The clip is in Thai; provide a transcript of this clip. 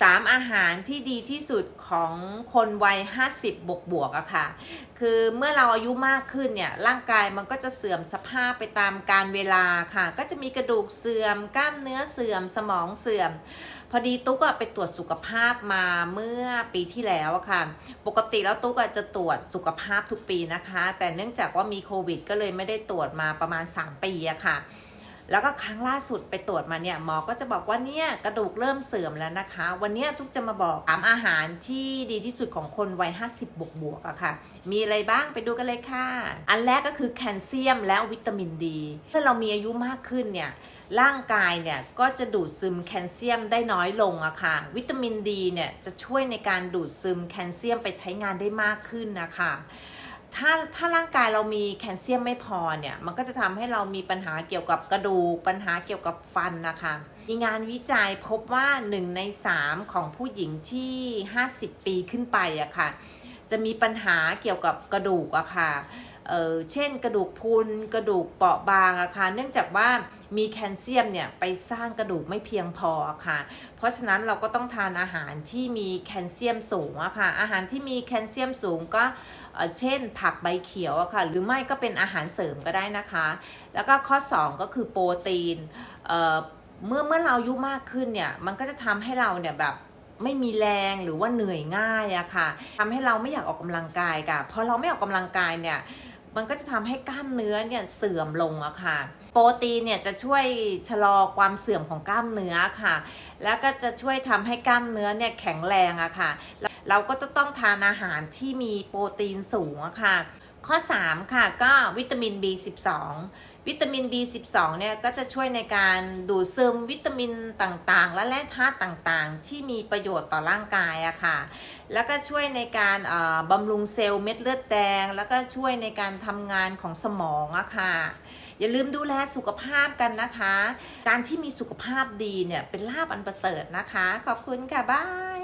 สามอาหารที่ดีที่สุดของคนวัย 50 บวกบวกอะค่ะ คือเมื่อเราอายุมากขึ้นเนี่ยร่างกายมันก็จะเสื่อมสภาพไปตามการเวลาค่ะ ก็จะมีกระดูกเสื่อม กล้ามเนื้อเสื่อม สมองเสื่อม พอดีตุ๊กอะไปตรวจสุขภาพมาเมื่อปีที่แล้วอะค่ะ ปกติแล้วตุ๊กอะจะตรวจสุขภาพทุกปีนะคะ แต่เนื่องจากว่ามีโควิด ก็เลยไม่ได้ตรวจมาประมาณ 3 ปีอะค่ะ แล้วก็ครั้งล่าสุดไปตรวจมาเนี่ยหมอก็จะบอกว่าเนี่ยกระดูกเริ่มเสื่อมแล้วนะคะ วันนี้ทุกจะมาบอกสามอาหารที่ดีที่สุดของคนวัย 50 บวกบวกๆอะค่ะ มีอะไรบ้างไปดูกันเลยค่ะ อันแรกก็คือแคลเซียมและวิตามินดีเมื่อเรามีอายุมากขึ้นเนี่ยร่างกายเนี่ยก็จะดูดซึมแคลเซียมได้น้อยลงอะค่ะ วิตามินดีเนี่ยจะช่วยในการดูดซึมแคลเซียมไปใช้งานได้มากขึ้นนะคะ ถ้าถ้าร่างกายเรามีแคลเซียมไม่พอเนี่ย มันก็จะทำให้เรามีปัญหาเกี่ยวกับกระดูก ปัญหาเกี่ยวกับฟันนะคะ มีงานวิจัยพบว่า 1 ใน 3 ของผู้หญิงที่ 50 ปีขึ้นไปอะค่ะ จะมีปัญหาเกี่ยวกับกระดูกอะค่ะ เเช่นกระดูกพุนกระดูกเปราะบางอะค่ะเนื่องจากว่ามีแคลเซียมเนี่ยไปสร้างกระดูกไม่เพียงพออะค่ะ เพราะฉะนั้นเราก็ต้องทานอาหารที่มีแคลเซียมสูงอะค่ะอาหารที่มีแคลเซียมสูงก็เช่นผักใบเขียวอะค่ะหรือไม่ก็เป็นอาหารเสริมก็ได้นะคะ แล้วก็ข้อ 2 ก็คือโปรตีนเเมื่อเมื่อเราอายุมากขึ้นเนี่ยมันก็จะทำให้เราเนี่ยแบบไม่มีแรงหรือว่าเหนื่อยง่ายอะค่ะทำให้เราไม่อยากออกกำลังกายค่ะพอเราไม่ออกกำลังกายเนี่ย มันก็จะทำให้กล้ามเนื้อเนี่ยเสื่อมลงอะค่ะ โปรตีนเนี่ยจะช่วยชะลอความเสื่อมของกล้ามเนื้อค่ะ แล้วก็จะช่วยทำให้กล้ามเนื้อเนี่ยแข็งแรงอะค่ะ เราก็จะต้องทานอาหารที่มีโปรตีนสูงอะค่ะ ข้อ 3 ค่ะก็วิตามิน B12 วิตามิน B12 เนี่ยก็จะช่วยในการดูดซึมวิตามินต่างๆ และแร่ธาตุต่างๆ ที่มีประโยชน์ต่อร่างกายอะค่ะ แล้วก็ช่วยในการบำรุงเซลล์เม็ดเลือดแดง แล้วก็ช่วยในการทำงานของสมองอะค่ะ อย่าลืมดูแลสุขภาพกันนะคะ การที่มีสุขภาพดีเนี่ยเป็นลาบอันประเสริฐนะคะ ขอบคุณค่ะ บาย